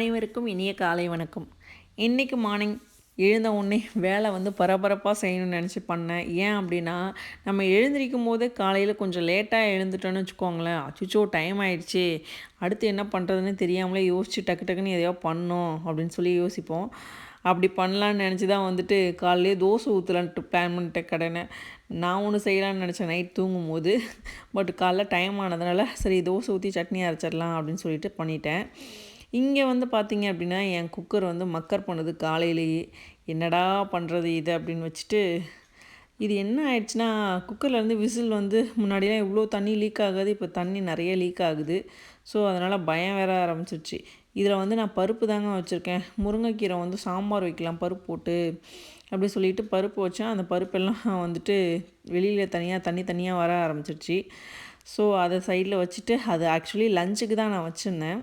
அனைவருக்கும் இனிய காலை வணக்கம். இன்றைக்கு மார்னிங் எழுந்த உடனே வேலை வந்து பரபரப்பாக செய்யணும்னு நினச்சி பண்ணேன். ஏன் அப்படின்னா நம்ம எழுந்திரிக்கும் போதே காலையில் கொஞ்சம் லேட்டாக எழுந்துட்டோன்னு வச்சுக்கோங்களேன். அச்சுச்சோ டைம் ஆயிடுச்சு. அடுத்து என்ன பண்ணுறதுன்னு தெரியாமலே யோசிச்சு டக்கு டக்குன்னு எதையோ பண்ணோம் அப்படின்னு சொல்லி யோசிப்போம். அப்படி பண்ணலான்னு நினச்சி தான் வந்துட்டு காலையிலே தோசை ஊற்றலான்ட்டு பிளான் பண்ணிட்டேன் கடனை நான் ஒன்று செய்யலான்னு நினச்சேன். நைட் தூங்கும் போது பட் காலைல டைம் ஆனதுனால சரி தோசை ஊற்றி சட்னி அரைச்சிடலாம் அப்படின்னு சொல்லிட்டு பண்ணிட்டேன். இங்கே வந்து பார்த்தீங்க அப்படின்னா என் குக்கர் வந்து மக்கர் பண்ணுது காலையிலேயே. என்னடா பண்ணுறது இது அப்படின்னு வச்சுட்டு இது என்ன ஆயிடுச்சுன்னா குக்கர்லேருந்து விசில் வந்து முன்னாடிலாம் இவ்வளோ தண்ணி லீக் ஆகாது இப்போ தண்ணி நிறைய லீக் ஆகுது. ஸோ அதனால் பயம் வேற ஆரம்பிச்சிருச்சு. இதில் வந்து நான் பருப்பு தாங்க வச்சுருக்கேன். முருங்கைக்கீரை வந்து சாம்பார் வைக்கலாம் பருப்பு போட்டு அப்படி சொல்லிட்டு பருப்பு வச்சேன். அந்த பருப்பெல்லாம் வந்துட்டு வெளியில் தனியாக தண்ணி தனியாக வர ஆரம்பிச்சிருச்சு. ஸோ அதை சைடில் வச்சுட்டு அது ஆக்சுவலி லஞ்சுக்கு தான் நான் வச்சுருந்தேன்.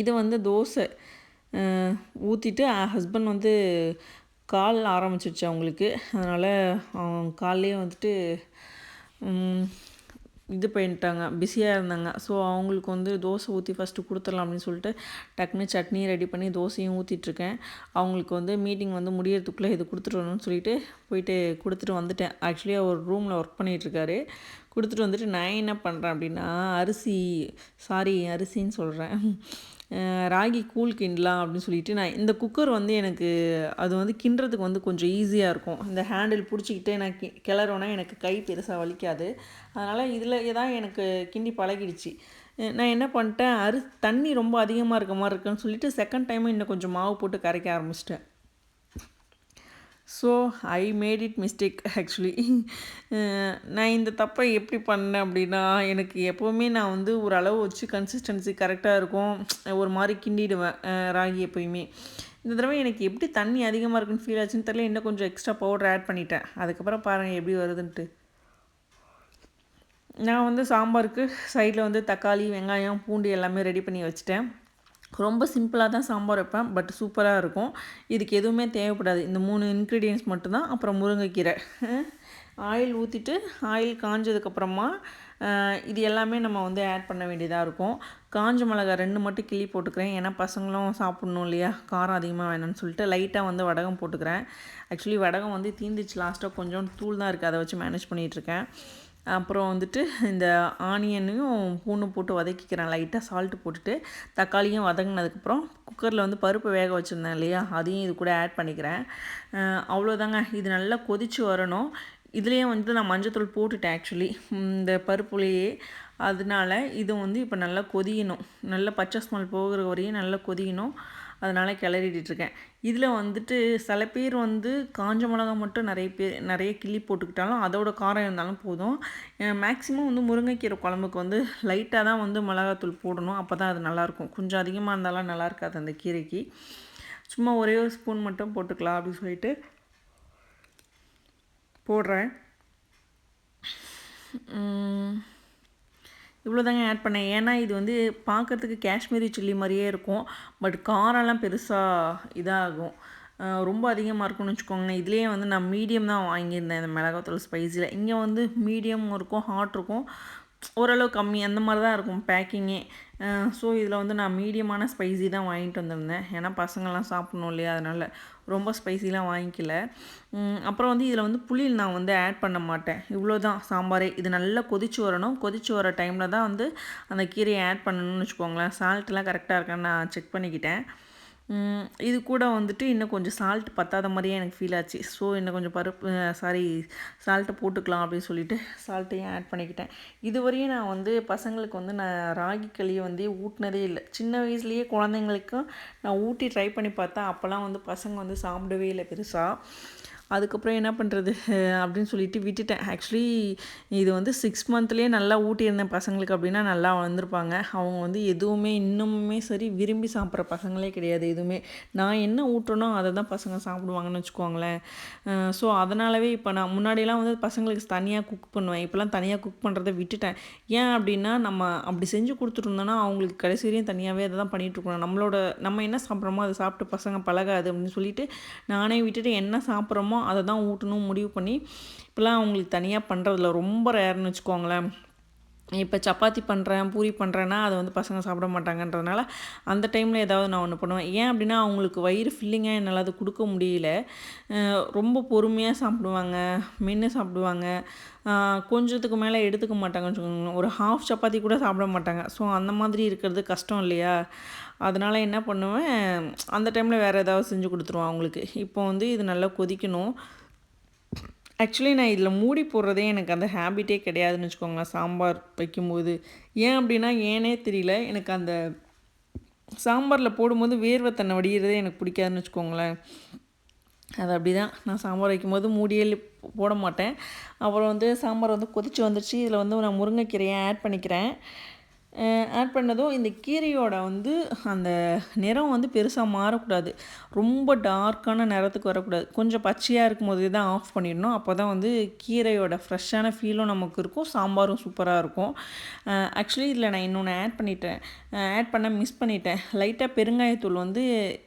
இது வந்து தோசை. ஊற்றிட்டு ஹஸ்பண்ட் வந்து கால் ஆரம்பிச்சிருச்சு அவங்களுக்கு. அதனால் காலையே வந்துட்டு இது பண்ணிட்டாங்க. பிஸியாக இருந்தாங்க. ஸோ அவங்களுக்கு வந்து தோசை ஊற்றி ஃபஸ்ட்டு கொடுத்துடலாம் அப்படின்னு சொல்லிட்டு டக்குன்னு சட்னி ரெடி பண்ணி தோசையும் ஊற்றிட்டுருக்கேன் அவங்களுக்கு வந்து மீட்டிங் வந்து முடியறதுக்குள்ளே இது கொடுத்துட்டு வரணும்னு சொல்லிட்டு போயிட்டு கொடுத்துட்டு வந்துட்டேன். ஆக்சுவலி அவர் ரூமில் ஒர்க் பண்ணிகிட்ருக்காரு கொடுத்துட்டு வந்துட்டு நான் என்ன பண்ணுறேன் அப்படின்னா அரிசி சாரி அரிசின்னு சொல்கிறேன் ராகி கூழ் கிண்டலாம் அப்படின்னு சொல்லிட்டு நான் இந்த குக்கர் வந்து எனக்கு அது வந்து கிண்டுறதுக்கு வந்து கொஞ்சம் ஈஸியாக இருக்கும். இந்த ஹேண்டில் பிடிச்சிக்கிட்டே நான் கி கிளறோன்னா எனக்கு கை பெருசாக வலிக்காது. அதனால் இதில் தான் எனக்கு கிண்டி பழகிடுச்சு. நான் என்ன பண்ணிட்டேன் அரி தண்ணி ரொம்ப அதிகமாக இருக்க மாதிரி இருக்குன்னு சொல்லிட்டு செகண்ட் டைமும் இன்னும் கொஞ்சம் மாவு போட்டு கரைக்க ஆரம்பிச்சிட்டேன். So I made it mistake actually நான் இந்த தப்பை எப்படி பண்ணேன் அப்படின்னா எனக்கு எப்போவுமே நான் வந்து ஒரு அளவு வச்சு கன்சிஸ்டன்சி கரெக்டாக இருக்கும். ஒரு மாதிரி கிண்டிடுவேன் ராகி எப்போயுமே. இந்த தடவை எனக்கு எப்படி தண்ணி அதிகமாக இருக்குன்னு ஃபீல் ஆச்சுன்னு தெரியல. இன்னும் கொஞ்சம் எக்ஸ்ட்ரா பவுடர் ஆட் பண்ணிட்டேன். அதுக்கப்புறம் பாருங்கள் எப்படி வருதுன்ட்டு. நான் வந்து சாம்பாருக்கு சைடில் வந்து தக்காளி வெங்காயம் பூண்டு எல்லாமே ரெடி பண்ணி வச்சுட்டேன். ரொம்ப சிம்பிளாக தான் சாம்பார் வைப்பேன் பட் சூப்பராக இருக்கும். இதுக்கு எதுவுமே தேவைப்படாது. இந்த மூணு இன்க்ரீடியன்ஸ் மட்டும்தான். அப்புறம் முருங்கைக்கீரை. ஆயில் ஊற்றிட்டு ஆயில் காஞ்சதுக்கப்புறமா இது எல்லாமே நம்ம வந்து ஆட் பண்ண வேண்டியதாக இருக்கும். காஞ்ச மிளகா ரெண்டு மட்டும் கிள்ளி போட்டுக்கிறேன். ஏன்னா பசங்களும் சாப்பிட்ணும் இல்லையா? காரம் அதிகமாக வேணும்னு சொல்லிட்டு லைட்டாக வந்து வடகம் போட்டுக்கிறேன். ஆக்சுவலி வடகம் வந்து தீந்துச்சு. லாஸ்ட்டாக கொஞ்சம் தூள் தான் இருக்குது அதை வச்சு மேனேஜ் பண்ணிகிட்ருக்கேன் அப்புறம் வந்துட்டு இந்த ஆனியனையும் பூண்டும் போட்டு வதக்கிக்கிறேன். லைட்டாக சால்ட்டு போட்டுட்டு தக்காளியும் வதங்கினதுக்கப்புறம் குக்கரில் வந்து பருப்பு வேக வச்சுருந்தேன் இல்லையா? அதையும் இது கூட ஆட் பண்ணிக்கிறேன். அவ்வளோதாங்க இது நல்லா கொதிச்சு வரணும். இதுலேயே வந்து நான் மஞ்சத்தூள் போட்டுட்டேன் ஆக்சுவலி இந்த பருப்புலேயே. அதனால இது வந்து இப்போ நல்லா கொதியணும். நல்லா பச்சை ஸ்மெல் போகிற வரையும் நல்லா கொதியணும். அதனால் கிளறிட்டு இருக்கேன் இதில் வந்துட்டு சில பேர் வந்து காஞ்ச மிளகா மட்டும் நிறைய பேர் நிறைய கிள்ளி போட்டுக்கிட்டாலும் அதோட காரம் இருந்தாலும் போதும். மேக்ஸிமம் வந்து முருங்கைக்கீரை குழம்புக்கு வந்து லைட்டாக தான் வந்து மிளகாத்தூள் போடணும். அப்போ தான் அது நல்லாயிருக்கும். கொஞ்சம் அதிகமாக இருந்தாலும் நல்லா இருக்காது அந்த கீரைக்கு. சும்மா ஒரே ஒரு ஸ்பூன் மட்டும் போட்டுக்கலாம் அப்படின்னு சொல்லிட்டு போடுறேன். இவ்வளோ தாங்க ஆட் பண்ணேன். ஏன்னா இது வந்து பார்க்கறதுக்கு காஷ்மீரி சில்லி மாதிரியே இருக்கும். பட் காரெல்லாம் பெருசாக இதாகும். ரொம்ப அதிகமாக இருக்கும்னு வச்சுக்கோங்களேன். இதுலேயே வந்து நான் மீடியம் தான் வாங்கியிருந்தேன். இந்த மிளகாத்தூள் ஸ்பைஸில் இங்கே வந்து மீடியம் இருக்கும் ஹாட் இருக்கும். ஓரளவு கம்மி அந்த மாதிரி தான் இருக்கும் பேக்கிங்கே ஸோ இதில் வந்து நான் மீடியமான ஸ்பைசி தான் வாங்கிட்டு வந்திருந்தேன். ஏன்னா பசங்கள்லாம் சாப்பிடணும் இல்லையா? அதனால் ரொம்ப ஸ்பைசிலாம் வாங்கிக்கல. அப்புறம் வந்து இதில் வந்து புளி நான் வந்து ஆட் பண்ண மாட்டேன். இவ்வளோ தான் சாம்பாரே. இது நல்லா கொதிச்சு வரணும். கொதிச்சு வர டைமில் தான் வந்து அந்த கீரையை ஆட் பண்ணணும்னு வச்சுக்கோங்களேன். சால்ட்லாம் கரெக்டாக இருக்கான்னு நான் செக் பண்ணிக்கிட்டேன். இது கூட வந்துட்டு இன்னும் கொஞ்சம் சால்ட் பத்தாத மாதிரியே எனக்கு ஃபீல் ஆச்சு. ஸோ இன்னும் கொஞ்சம் பருப்பு சாரி சால்ட்டை போட்டுக்கலாம் அப்படின்னு சொல்லிட்டு சால்ட்டையும் ஆட் பண்ணிக்கிட்டேன். இதுவரையும் நான் வந்து பசங்களுக்கு வந்து நான் ராகி களியை வந்து ஊட்டினதே இல்லை. சின்ன வயசுலேயே குழந்தைங்களுக்கும் நான் ஊட்டி ட்ரை பண்ணி பார்த்தேன் அப்போல்லாம் வந்து பசங்க வந்து சாப்பிடவே இல்லை பெருசாக அதுக்கப்புறம் என்ன பண்ணுறது அப்படின்னு சொல்லிட்டு விட்டுட்டேன். ஆக்சுவலி இது வந்து சிக்ஸ் மந்த்லேயே நல்லா ஊட்டியிருந்தேன் பசங்களுக்கு அப்படின்னா நல்லா வந்திருப்பாங்க அவங்க வந்து எதுவுமே இன்னுமுமே சரி விரும்பி சாப்பிட்ற பசங்களே கிடையாது எதுவுமே. நான் என்ன ஊட்டுறனோ அதை தான் பசங்க சாப்பிடுவாங்கன்னு வச்சுக்கோங்களேன். ஸோ அதனாலவே இப்போ நான் முன்னாடியெல்லாம் வந்து பசங்களுக்கு தனியாக குக் பண்ணுவேன். இப்போலாம் தனியாக குக் பண்ணுறதை விட்டுட்டேன். ஏன் அப்படின்னா நம்ம அப்படி செஞ்சு கொடுத்துருந்தோன்னா அவங்களுக்கு கடைசி வரையும் தனியாகவே அதை தான் பண்ணிகிட்ருக்கணும் நம்மளோட நம்ம என்ன சாப்பிட்றோமோ அதை சாப்பிட்டு பசங்க பழகாது அப்படின்னு சொல்லிட்டு நானே விட்டுட்டு என்ன சாப்பிட்றோமோ அதை தான் ஊட்டணும் முடிவு பண்ணி இப்போலாம் அவங்களுக்கு தனியாக பண்ணுறதில்ல ரொம்ப ரேர்னு வச்சுக்கோங்களேன். இப்போ சப்பாத்தி பண்ணுறேன் பூரி பண்ணுறேன்னா அதை வந்து பசங்க சாப்பிட மாட்டாங்கன்றதுனால அந்த டைமில் ஏதாவது நான் ஒன்று பண்ணுவேன். ஏன் அப்படின்னா அவங்களுக்கு வயிறு ஃபில்லிங்காக என்னால் அது கொடுக்க முடியல. ரொம்ப பொறுமையாக சாப்பிடுவாங்க மென்று சாப்பிடுவாங்க. கொஞ்சத்துக்கு மேலே எடுத்துக்க மாட்டாங்கன்னு வச்சுக்கோங்களேன். ஒரு ஹாஃப் சப்பாத்தி கூட சாப்பிட மாட்டாங்க. ஸோ அந்த மாதிரி இருக்கிறது கஷ்டம் இல்லையா? அதனால் என்ன பண்ணுவேன் அந்த டைமில் வேறு ஏதாவது செஞ்சு கொடுத்துருவோம் அவங்களுக்கு. இப்போ வந்து இது நல்லா கொதிக்கணும். ஆக்சுவலி நான் இதில் மூடி போடுறதே எனக்கு அந்த ஹேபிட்டே கிடையாதுன்னு வச்சுக்கோங்களேன். சாம்பார் வைக்கும்போது. ஏன் அப்படின்னா ஏனே தெரியல. எனக்கு அந்த சாம்பாரில் போடும்போது வேர்வை தன்னை வடிகிறதே எனக்கு பிடிக்காதுன்னு வச்சுக்கோங்களேன். அது அப்படி தான் நான் சாம்பார் வைக்கும்போது மூடியே போட மாட்டேன். அப்புறம் வந்து சாம்பார் வந்து கொதித்து வந்துடுச்சு இதில் வந்து நான் முருங்கைக்கீரையை ஆட் பண்ணிக்கிறேன். ஆட் பண்ணதும் இந்த கீரையோட வந்து அந்த நிறம் வந்து பெருசாக மாறக்கூடாது. ரொம்ப டார்க்கான நிறத்துக்கு வரக்கூடாது. கொஞ்சம் பச்சையாக இருக்கும் போதே தான் ஆஃப் பண்ணிடணும். அப்போ தான் வந்து கீரையோட ஃப்ரெஷ்ஷான ஃபீலும் நமக்கு இருக்கும். சாம்பாரும் சூப்பராக இருக்கும். ஆக்சுவலி இதில் நான் இன்னொன்று ஆட் பண்ணிட்டேன். ஆட் பண்ண மிஸ் பண்ணிட்டேன். லைட்டாக பெருங்காயத்தூள் வந்து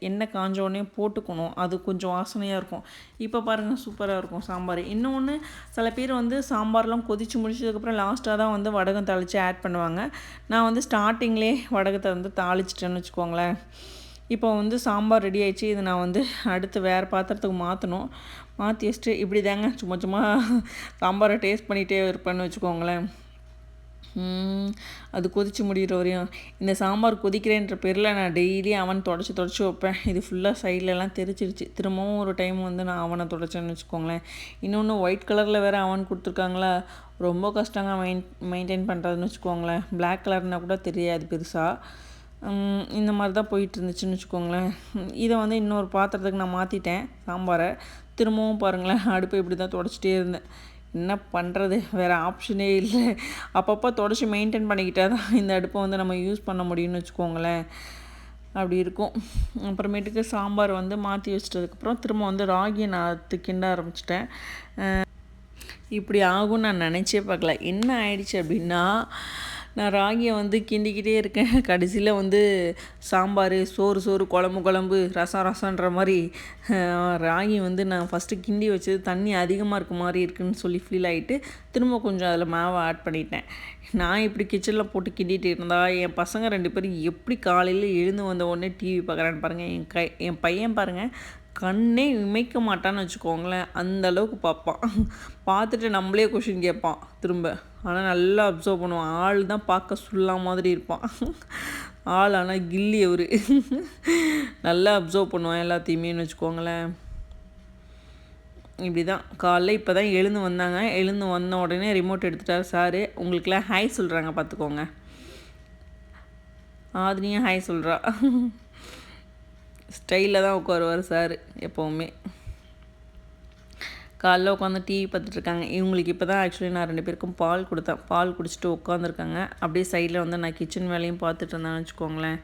எண்ணெய் காஞ்ச உடனே போட்டுக்கணும். அது கொஞ்சம் வாசனையாக இருக்கும். இப்போ பாருங்கள் சூப்பராக இருக்கும் சாம்பார். இன்னொன்று சில பேர் வந்து சாம்பார்லாம் கொதிச்சு முடிச்சதுக்கப்புறம் லாஸ்ட்டாக தான் வந்து வடகம் தாளித்து ஆட் பண்ணுவாங்க. நான் நான் வந்து ஸ்டார்டிங்லேயே வடகத்தை வந்து தாளிச்சிட்டேன்னு வச்சுக்கோங்களேன். இப்போ வந்து சாம்பார் ரெடி ஆயிடுச்சு. இதை நான் வந்து அடுத்து வேறு பாத்திரத்துக்கு மாற்றணும் மாற்றி வச்சுட்டு இப்படி தாங்க சும்மா சும்மா சாம்பாரை டேஸ்ட் பண்ணிகிட்டே இருப்பேன்னு வச்சுக்கோங்களேன். அது கொதிச்சு முடிகிற வரையும். இந்த சாம்பார் கொதிக்கிறேன்ற பேரில் நான் டெய்லி அவன் தொடச்சி தொடச்சி வைப்பேன். இது ஃபுல்லாக சைட்லலாம் தெரிச்சிருச்சு. திரும்பவும் ஒரு டைம் வந்து நான் அவனை தொடச்சேன்னு வச்சுக்கோங்களேன். இன்னொன்று ஒயிட் கலரில் வேறு அவன் கொடுத்துருக்காங்களா? ரொம்ப கஷ்டங்க மெயின் மெயின்டைன் பண்ணுறதுன்னு வச்சுக்கோங்களேன். பிளாக் கலர்னால் கூட தெரியாது பெருசாக இந்த மாதிரி தான் போயிட்டு இருந்துச்சுன்னு வச்சுக்கோங்களேன். இதை வந்து இன்னொரு பாத்திரத்துக்கு நான் மாற்றிட்டேன் சாம்பாரை. திரும்பவும் பாருங்களேன் அடுப்பை இப்படி தான் தொடச்சிட்டே இருந்தேன். என்ன பண்ணுறது வேறு ஆப்ஷனே இல்லை. அப்பப்போ தொடச்சி மெயின்டைன் பண்ணிக்கிட்டே தான் இந்த அடுப்பை வந்து நம்ம யூஸ் பண்ண முடியும்னு வச்சுக்கோங்களேன். அப்படி இருக்கும். அப்புறமேட்டுக்கு சாம்பார் வந்து மாற்றி வச்சிட்டதுக்கப்புறம் திரும்ப வந்து ராகியை நான் கிண்ட ஆரம்பிச்சிட்டேன். இப்படி ஆகும்னு நான் நினச்சே பார்க்கல. என்ன ஆயிடுச்சு அப்படின்னா நான் ராகியை வந்து கிண்டிக்கிட்டே இருக்கேன். கடைசியில் வந்து சாம்பார் சோறு சோறு குழம்பு குழம்பு ரசம் ரசம்ன்ற மாதிரி ராகி வந்து நான் ஃபஸ்ட்டு கிண்டி வச்சது தண்ணி அதிகமாக இருக்க மாதிரி இருக்குன்னு சொல்லி ஃபீல் ஆகிட்டு திரும்ப கொஞ்சம் அதில் மாவை ஆட் பண்ணிட்டேன். நான் இப்படி கிச்சனில் போட்டு கிண்டிகிட்டு இருந்தா என் பசங்க ரெண்டு பேரும் எப்படி காலையில் எழுந்து வந்த உடனே டிவி பார்க்குறான்னு பாருங்கள் என் கை என் பையன் பாருங்கள் கண்ணே இமைக்க மாட்டான்னு வச்சுக்கோங்களேன். அந்த அளவுக்கு பார்ப்பான். பார்த்துட்டு நம்மளே கொஷின் கேட்பான் திரும்ப. ஆனால் நல்லா அப்சர்வ் பண்ணுவான். ஆள் தான் பார்க்க சுல்லா மாதிரி இருப்பான். ஆள் ஆனால் கில்லி அவர். நல்லா அப்சர்வ் பண்ணுவான் எல்லாத்தையுமேன்னு வச்சுக்கோங்களேன். இப்படி தான் காலைல இப்போ தான் எழுந்து வந்தாங்க. எழுந்து வந்த உடனே ரிமோட் எடுத்துட்டார் சாரு உங்களுக்குலாம் ஹாய் சொல்கிறாங்க பார்த்துக்கோங்க ஆதினியும் ஹாய் சொல்கிறா ஸ்டைலில் தான் உட்காருவார் சார் எப்போவுமே. காலைல உட்காந்து டிவி பார்த்துட்ருக்காங்க. இவங்களுக்கு இப்போ தான் ஆக்சுவலி நான் ரெண்டு பேருக்கும் பால் கொடுத்தேன். பால் குடிச்சிட்டு உட்காந்துருக்காங்க. அப்படியே சைடில் வந்து நான் கிச்சன் வேலையும் பார்த்துட்டு இருந்தேன்னு வச்சுக்கோங்களேன்.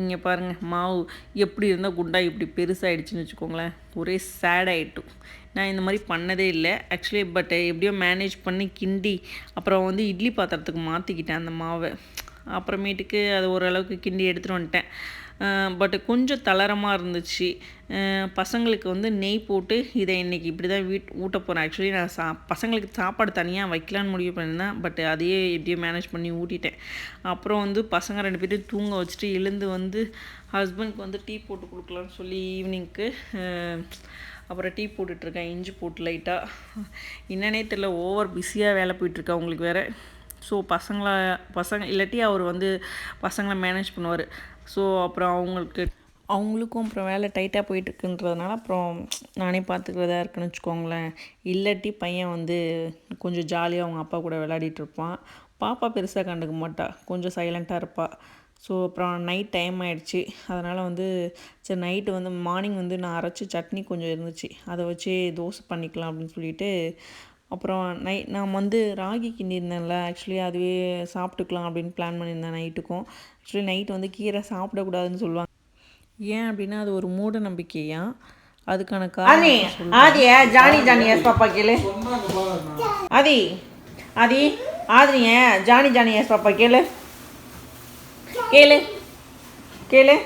இங்கே பாருங்கள் மாவு எப்படி இருந்தால் குண்டா இப்படி பெருசாகிடுச்சின்னு வச்சுக்கோங்களேன். ஒரே சேட் ஆகிட்டும் நான் இந்த மாதிரி பண்ணதே இல்லை. ஆக்சுவலி பட் எப்படியோ மேனேஜ் பண்ணி கிண்டி அப்புறம் வந்து இட்லி பாத்திரத்துக்கு மாற்றிக்கிட்டேன் அந்த மாவை. அப்புறமேட்டுக்கு அது ஓரளவுக்கு கிண்டி எடுத்துகிட்டு வந்துட்டேன். பட் கொஞ்சம் தளரமாக இருந்துச்சு. பசங்களுக்கு வந்து நெய் போட்டு இதை இன்றைக்கி இப்படி தான் வீட் ஊட்ட போகிறேன் ஆக்சுவலி நான் சா பசங்களுக்கு சாப்பாடு தனியாக வைக்கலான்னு முடிவு பண்ணியிருந்தேன். பட் அதையே எப்படியோ மேனேஜ் பண்ணி ஊட்டிட்டேன். அப்புறம் வந்து பசங்க ரெண்டு பேரும் தூங்க வச்சுட்டு எழுந்து வந்து ஹஸ்பண்ட்க்கு வந்து டீ போட்டு கொடுக்கலான்னு சொல்லி ஈவினிங்க்கு அப்புறம் டீ போட்டுட்ருக்கேன் இஞ்சி போட்டு லைட்டாக என்னன்னே தெரில ஓவர் பிஸியாக வேலை போயிட்டுருக்கா உங்களுக்கு வேறு. ஸோ பசங்களை பசங்க இல்லாட்டி அவர் வந்து பசங்களை மேனேஜ் பண்ணுவார். ஸோ அப்புறம் அவங்களுக்கு அவங்களுக்கும் அப்புறம் வேலை டைட்டாக போயிட்டுருக்குன்றதுனால அப்புறம் நானே பார்த்துக்கிறதா இருக்குன்னு வச்சுக்கோங்களேன். இல்லாட்டி பையன் வந்து கொஞ்சம் ஜாலியாக அவங்க அப்பா கூட விளையாடிட்டு இருப்பான் பாப்பா பெருசாக கண்டுக்க மாட்டா. கொஞ்சம் சைலண்ட்டாக இருப்பாள் ஸோ அப்புறம் நைட் டைம் ஆகிடுச்சி அதனால் வந்து சரி நைட்டு வந்து மார்னிங் வந்து நான் அரைச்சி சட்னி கொஞ்சம் இருந்துச்சு. அதை வச்சு தோசை பண்ணிக்கலாம் அப்படின்னு சொல்லிட்டு அப்புறம் நை நான் வந்து ராகி கிண்டியிருந்தேன்ல ஆக்சுவலி அதுவே சாப்பிட்டுக்கலாம் அப்படின்னு பிளான் பண்ணியிருந்தேன் நைட்டுக்கும். ஆக்சுவலி நைட் வந்து கீரை சாப்பிடக்கூடாதுன்னு சொல்லுவாங்க. ஏன் அப்படின்னா அது ஒரு மூட நம்பிக்கையா? அதுக்கான ஆதி காரணம் ஆதிய ஜானி ஜானி எஸ் பாப்பா கேளு. ஆதி ஆதி ஆதினிய ஜானி ஜானி எஸ் பாப்பா கேளு. கேளு கேளு.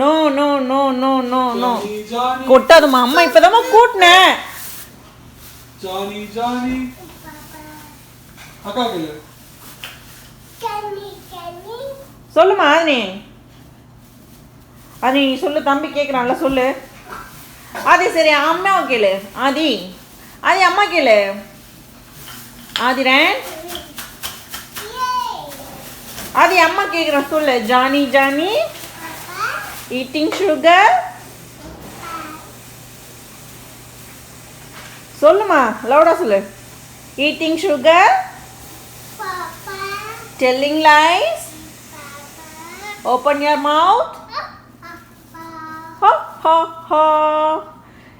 No no no no no no கொட்டாதுமா அம்மா இப்போதாம்மா கூட்டினேன் Johnny, Johnny, அக்கா கேளு. சொல்லுமா ஆதினி. ஆதி நீ சொல்லு தம்பி கேட்குறான்ல சொல்லு. ஆதி சரி அம்மாவை கேளு. ஆதி. ஆதி அம்மா கேளு. ஆதிரன் ஆதி அம்மா கேட்குறான் சொல்லு. Johnny Johnny. ஈட்டிங் சுகர் சொல்லுமா லவுடா சொல்லு. Eating sugar telling lies open your mouth ha ha ha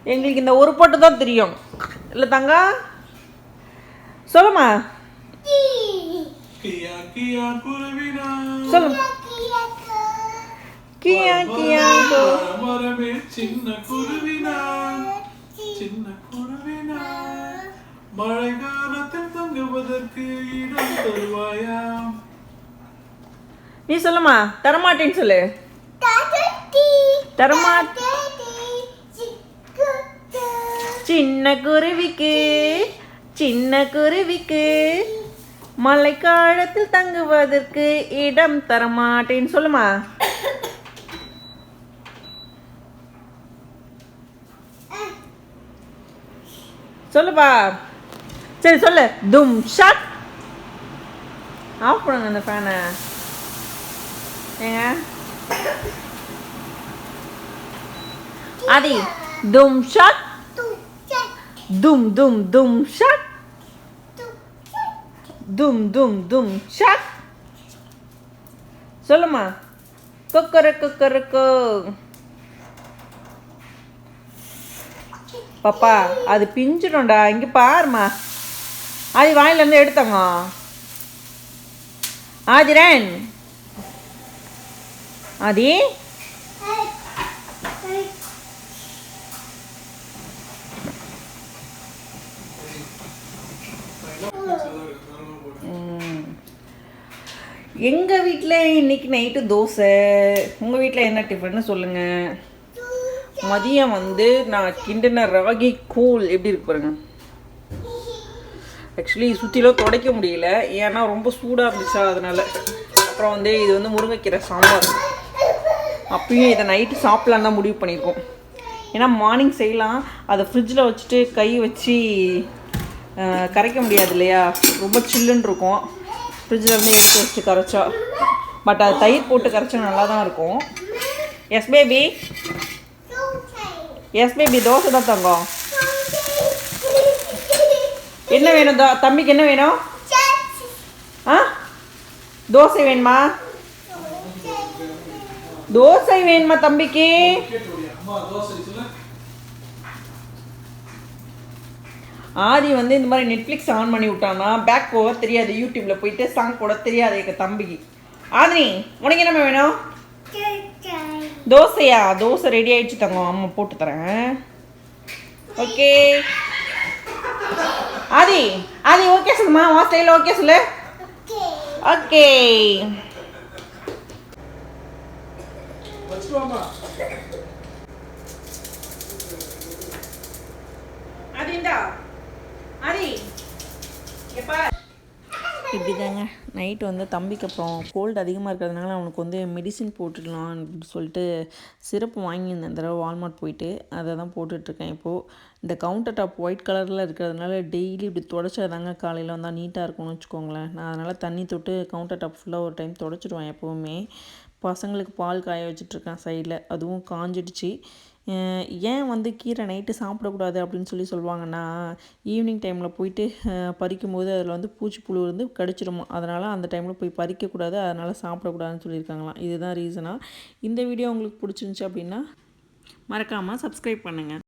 எங்களுக்கு இந்த ஒரு பாட்டு தான் தெரியும். இல்லை தங்கா? சொல்லுமா. சொல்லு கியா கியா. மரமே சின்ன குருவினா சின்ன குருவினா மழை காலத்தில் தங்குவதற்கு இடம் தருவாயா? நீ சொல்லுமா தரமாட்டேன்னு சொல்லு. தரமா சின்ன குருவிக்கு சின்ன குருவிக்கு. மழைக்காலத்தில் தங்குவதற்கு இடம் தரமாட்டேன்னு சொல்லுமா. சொல்லுப்பா. சரி சொல்லு. தும் ஷட் ஆஃப் பண்ணுங்க அந்த ஃபேனை ஏங்க? ஆதி தும் ஷட் தும் தும் தும் ஷட் தும் தும் தும் ஷட் சொல்லுமா குக்கர குக்கருக்கு பாப்பா அது பிஞ்சிடும்டா. இங்கே பாருமா அது வாயிலேருந்து எடுத்தங்க. ஆதிரன். ஆதி? எங்கள் வீட்டில் இன்னைக்கு நைட்டு தோசை. உங்கள் வீட்டில் என்ன டிஃபன்னு சொல்லுங்கள் மதியம் வந்து நான் கிண்டின ராகி கூழ் எப்படி இருக்கு பாருங்க. ஆக்சுவலி சுற்றிலும் துடைக்க முடியல. ஏன்னா ரொம்ப சூடாக இருந்துச்சா அதனால. அப்புறம் வந்து இது வந்து முருங்கைக்கீரை சாம்பார். அப்பயும் இதை நைட்டு சாப்பிட்லான்னு தான் முடிவு பண்ணியிருக்கோம். ஏன்னா மார்னிங் செய்யலாம். அதை ஃப்ரிட்ஜில் வச்சுட்டு கை வச்சு கரைக்க முடியாது இல்லையா? ரொம்ப சில்லுன்னு இருக்கும். ஃப்ரிட்ஜில் இருந்து எடுத்து வச்சு கரைச்சா. பட் அது தயிர் போட்டு கரைச்சா நல்லா தான் இருக்கும். Yes baby yes baby dosa தான் தங்கம். என்ன வேணும்? தம்பிக்கு என்ன வேணும்? ஆ? தோசை வேணுமா? தோசை வேணுமா தம்பிக்கு? ஆதி வந்து இந்த மாதிரி நெட்ஃப்ளிக்ஸ் ஆன் பண்ணி விட்டானா? பேக் போக தெரியாது யூடியூப்பில் போயிட்டு சாங் போட தெரியாது எங்கள் தம்பிக்கு. ஆதினி உனக்கு என்ன வேணும்? தோசையா? தோசை ரெடி ஆயிடுச்சு தங்கம். அம்மா போட்டு தரேன். ஓகே ஆதி ஆதி ஓகே சொல்லுமா? ஸ்டைலில் ஓகே சொல்லு. ஓகே வாமா அதிண்டா ஆதி எப்பா இப்படி தாங்க நைட்டு வந்து தம்பிக்கு அப்புறம் கோல்டு அதிகமாக இருக்கிறதுனால அவனுக்கு வந்து மெடிசின் போட்டுடலாம் அப்படின்னு சொல்லிட்டு சிரப்பு வாங்கியிருந்தேன். இந்த தடவை வால்மார்ட் போயிட்டு அதை தான் போட்டுட்ருக்கேன் இப்போது இந்த கவுண்டர் டாப் ஒயிட் கலரில் இருக்கிறதுனால டெய்லி இப்படி தொடச்சாதாங்க காலையில் வந்தால் நீட்டாக இருக்கும்னு வச்சுக்கோங்களேன். நான் அதனால் தண்ணி தொட்டு கவுண்டர் டாப் ஃபுல்லாக ஒரு டைம் தொடச்சிடுவேன் எப்போவுமே. பசங்களுக்கு பால் காய வச்சிட்ருக்கேன் சைடில் அதுவும் காஞ்சிடுச்சு. ஏன் வந்து கீரை நைட்டு சாப்பிடக்கூடாது அப்படின்னு சொல்லி சொல்லுவாங்கன்னா ஈவினிங் டைமில் போயிட்டு பறிக்கும்போது அதில் வந்து பூச்சி புழு வந்து கடிச்சிருமோ அதனால் அந்த டைமில் போய் பறிக்கக்கூடாது அதனால் சாப்பிடக்கூடாதுன்னு சொல்லியிருக்காங்களாம். இதுதான் ரீசனாக இந்த வீடியோ உங்களுக்கு பிடிச்சிருந்துச்சி அப்படின்னா மறக்காமல் சப்ஸ்கிரைப் பண்ணுங்கள்